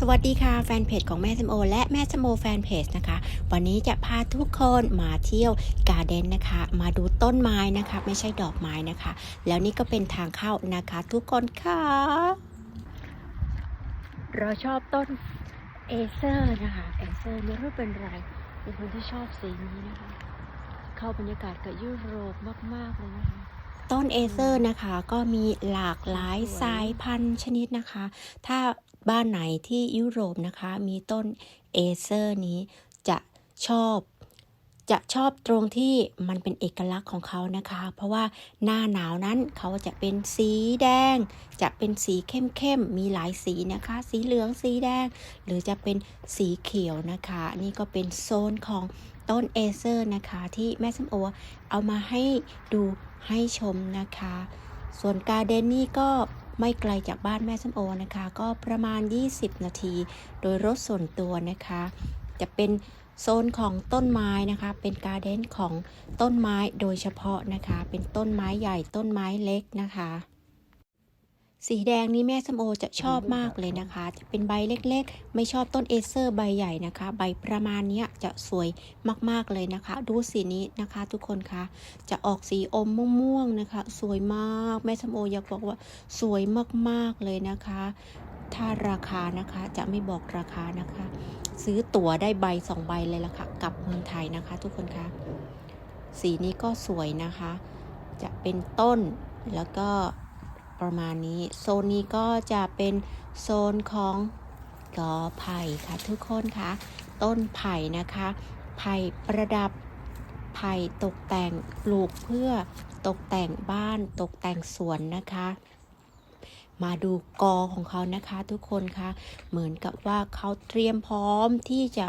สวัสดีค่ะแฟนเพจของแม่สมโอ และแม่สมโอแฟนเพจนะคะ วันนี้จะพาทุกคนมาเที่ยวการ์เด้นนะคะ มาดูต้นไม้นะคะ ไม่ใช่ดอกไม้นะคะ แล้วนี่ก็เป็นทางเข้านะคะทุกคนค่ะ เราชอบต้นเอเซอร์นะคะเอเซอร์ไม่รู้เป็นไรเป็นคนที่ชอบสีนี้นะคะ เข้าบรรยากาศกับยุโรปมาก ๆ เลยนะคะต้นเอเซอร์นะคะก็มีหลากหลายสายพันธุ์ชนิดนะคะ ถ้า บ้านไหนที่ยุโรปนะคะ มีต้นเอเซอร์นี้จะชอบจะชอบตรงที่มันเป็นเอกลักษณ์ของเขานะคะ เพราะว่าหน้าหนาวนั้นเขาจะเป็นสีแดง จะเป็นสีเข้มๆ มีหลายสีนะคะ สีเหลืองสีแดง หรือจะเป็นสีเขียวนะคะ นี่ก็เป็นโซนของต้นเอเซอร์นะคะ ที่แม่ส้มโอเอามาให้ดูให้ชมนะคะ ส่วนการเดนนี่ก็ ไม่ไกลจากบ้านแม่ส้มโอนะคะ ก็ประมาณ 20 นาที โดยรถส่วนตัวนะคะ จะเป็นโซนของต้นไม้นะคะ เป็นการเดนของต้นไม้โดยเฉพาะนะคะ เป็นต้นไม้ใหญ่ต้นไม้เล็กนะคะ สีแดงนี้แม่สมโอจะชอบมากเลยนะคะ จะเป็นใบเล็กๆ ไม่ชอบต้นเอเซอร์ใบใหญ่นะคะ ใบประมาณนี้จะสวยมากๆเลยนะคะ ดูสีนี้นะคะ ทุกคนคะจะออกสีอมม่วงๆนะคะ สวยมากแม่สมโออยากบอกว่าสวยมากๆเลยนะคะ ถ้าราคานะคะจะไม่บอกราคานะคะ ซื้อตั๋วได้ใบสองใบเลยละค่ะกลับเมืองไทยนะคะ ทุกคนคะสีนี้ก็สวยนะคะ จะเป็นต้นแล้วก็ ประมาณนี้ โซนนี้ก็จะเป็นโซนของกอไผ่ค่ะทุกคนคะต้นไผ่นะคะ ไผ่ประดับ ไผ่ตกแต่งปลูกเพื่อตกแต่งบ้านตกแต่งสวนนะคะ มาดูกอของเขานะคะทุกคนคะเหมือนกับว่าเขาเตรียมพร้อมที่จะ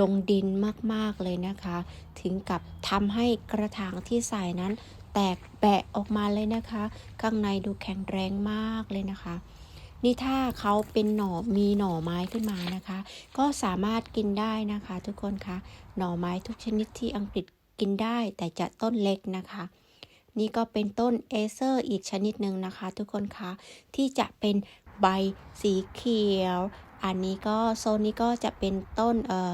ลงดินมากๆเลยนะคะ ถึงกับทำให้กระถางที่ใส่นั้น แตกแบะออกมาเลยนะคะ ข้างในดูแข็งแรงมากเลยนะคะ นี่ถ้าเขาเป็นหน่อมีหน่อไม้ขึ้นมานะคะ ก็สามารถกินได้นะคะ ทุกคนคะหน่อไม้ทุกชนิดที่อังกฤษกินได้แต่จะต้นเล็กนะคะ นี่ก็เป็นต้นเอเซอร์อีกชนิดหนึ่งนะคะ ทุกคนคะที่จะเป็นใบสีเขียว อันนี้ก็โซนนี้ก็จะเป็นต้นเอ่อ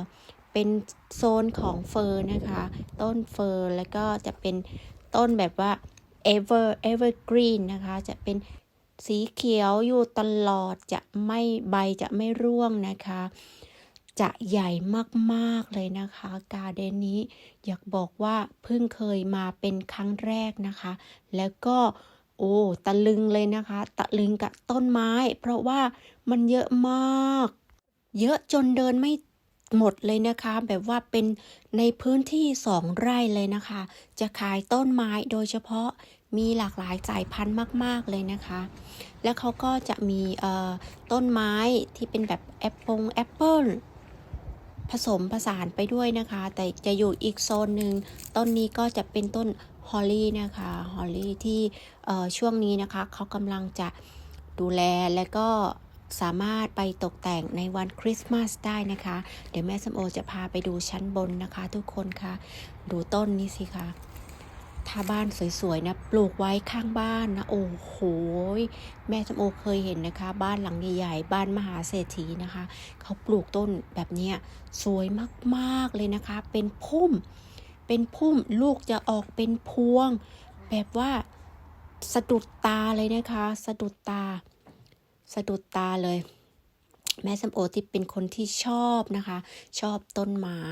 เป็นโซนของเฟิร์นะคะ ต้นเฟิร์แล้วก็จะเป็น ต้นแบบว่า ever evergreen นะคะ จะเป็นสีเขียวอยู่ตลอดจะไม่ใบจะไม่ร่วงนะคะ จะใหญ่มากๆเลยนะคะ การเดนนี้อยากบอกว่าเพิ่งเคยมาเป็นครั้งแรกนะคะ แล้วก็โอ้ตะลึงเลยนะคะ ตะลึงกับต้นไม้ เพราะว่ามันเยอะมาก เยอะจนเดินไม่ หมดเลยนะคะ แบบว่าเป็นในพื้นที่สองไร่เลยนะคะ จะขายต้นไม้โดยเฉพาะมีหลากหลายสายพันธุ์มาก ๆ เลยนะคะ แล้วเขาก็จะมีเอ่อต้นไม้ที่เป็นแบบแอปเปิลแอปเปิลผสมผสานไปด้วยนะคะ แต่จะอยู่อีกโซนหนึ่งต้นนี้ก็จะเป็นต้นฮอลลี่นะคะฮอลลี่ที่เอ่อช่วงนี้นะคะเขากำลังจะดูแลและก็ สามารถไปตกแต่งในวันคริสต์มาสได้นะคะ เดี๋ยวแม่สมโอจะพาไปดูชั้นบนนะคะ ทุกคนคะดูต้นนี้สิคะถ้าบ้านสวยๆนะปลูกไว้ข้างบ้านนะโอ้โหแม่สมโอเคยเห็นนะคะ บ้านหลังใหญ่ๆบ้านมหาเศรษฐีนะคะ เขาปลูกต้นแบบนี้สวยมากๆเลยนะคะ เป็นพุ่ม เป็นพุ่มลูกจะออกเป็นพวง แบบว่าสะดุดตาเลยนะคะ สะดุดตา สะดุดตาเลย แม่สมโอที่เป็นคนที่ชอบนะคะ ชอบต้นไม้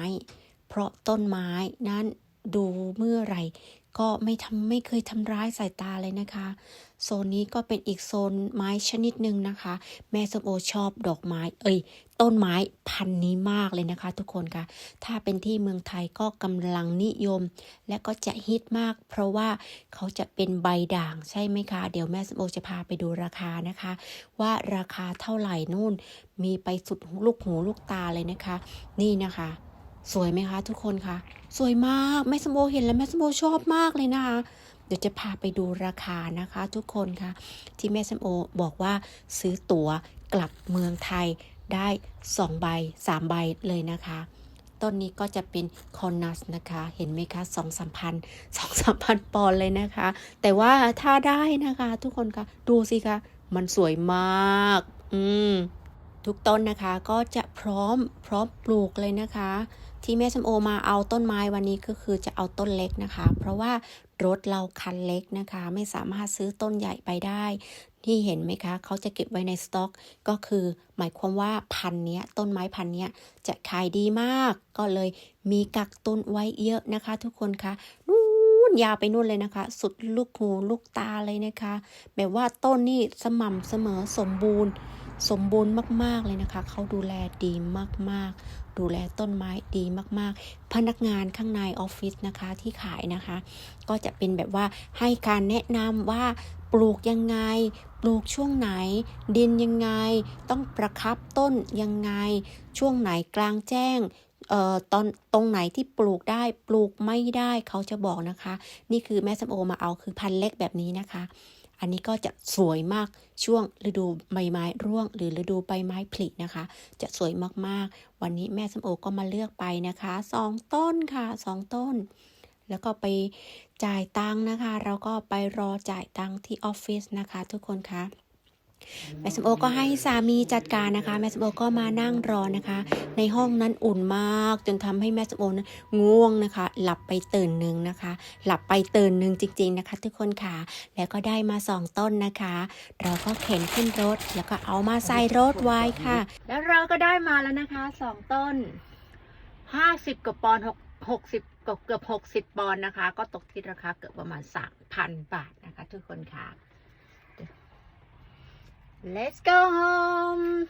เพราะต้นไม้นั้นดูเมื่อไหร่ ก็ไม่ทำไม่เคยทำร้ายสายตาเลยนะคะ โซนนี้ก็เป็นอีกโซนไม้ชนิดหนึ่งนะคะ แม่ส้มโอชอบดอกไม้ เอ้ย ต้นไม้พันนี้มากเลยนะคะ ทุกคนคะถ้าเป็นที่เมืองไทยก็กำลังนิยม และก็จะฮิตมาก เพราะว่าเขาจะเป็นใบด่างใช่ไหมคะ เดี๋ยวแม่ส้มโอจะพาไปดูราคานะคะ ว่าราคาเท่าไหร่นู่น มีไปสุดลูกหูลูกตาเลยนะคะ นี่นะคะ สวยไหมคะทุกคนคะสวยมากแม่สมโอเห็นแล้วแม่สมโอชอบมากเลยนะคะ เดี๋ยวจะพาไปดูราคานะคะ ทุกคนคะที่แม่สมโอบอกว่าซื้อตั๋วกลับเมืองไทยได้2ใบ3ใบเลยนะคะต้นนี้ก็จะเป็นคอนัสนะคะ เห็นไหมคะสองสามพันสองสามพันปอนเลยนะคะ แต่ว่าถ้าได้นะคะ ทุกคนคะดูสิคะ มันสวยมาก อืม ทุกต้นนะคะก็จะพร้อมพร้อมปลูกเลยนะคะ ที่แม่สมโอมาเอาต้นไม้วันนี้ก็คือจะเอาต้นเล็กนะคะ เพราะว่ารถเราคันเล็กนะคะ ไม่สามารถซื้อต้นใหญ่ไปได้ที่เห็นไหมคะ เขาจะเก็บไว้ในสต็อก ก็คือหมายความว่าพันเนี้ยต้นไม้พันเนี้ยจะขายดีมาก ก็เลยมีกักตุนไว้เยอะนะคะ ทุกคนคะนู่นยาวไปนู่นเลยนะคะ สุดลูกหูลูกตาเลยนะคะ แบบว่าต้นนี่สม่ำเสมอสมบูรณ์ สมบูรณ์มาก ๆ เลยนะคะ เขาดูแลดีมาก ๆ ดูแลต้นไม้ดีมาก ๆ พนักงานข้างในออฟฟิศนะคะที่ขายนะคะ ก็จะเป็นแบบว่าให้การแนะนำว่าปลูกยังไง ปลูกช่วงไหน ดินยังไง ต้องประครับต้นยังไง ช่วงไหนกลางแจ้งเอ่อตอนตรงไหนที่ปลูกได้ปลูกไม่ได้เขาจะบอกนะคะ นี่คือแม่สมโอมาเอาคือพันเล็กแบบนี้นะคะ อันนี้ก็จะสวยมากช่วงฤดูใบไม้ร่วง หรือฤดูใบไม้ผลินะคะ จะสวยมากๆ วันนี้แม่สมโอก็มาเลือกไปนะคะสองต้นค่ะสองต้น แล้วก็ไปจ่ายตังค์นะคะ เราก็ไปรอจ่ายตังค์ที่ออฟฟิศนะคะ ทุกคนคะ แม่สมโอก็ให้สามีจัดการนะคะ แม่สมโอก็มานั่งรอนะคะ ในห้องนั้นอุ่นมากจนทำให้แม่สมโอนั้นง่วงนะคะ หลับไปตื่นหนึ่งนะคะ หลับไปตื่นหนึ่งจริง ๆนะคะ ทุกคนค่ะ แล้วก็ได้มาสองต้นนะคะ เราก็เข็นขึ้นรถแล้วก็เอามาใส่รถไว้ค่ะ แล้วเราก็ได้มาแล้วนะคะสองต้นห้าสิบกว่าปอนหกหกสิบเกือบหกสิบปอนนะคะ ก็ตกที่ราคาเกือบประมาณสามพันบาทนะคะ ทุกคนค่ะ Let's go home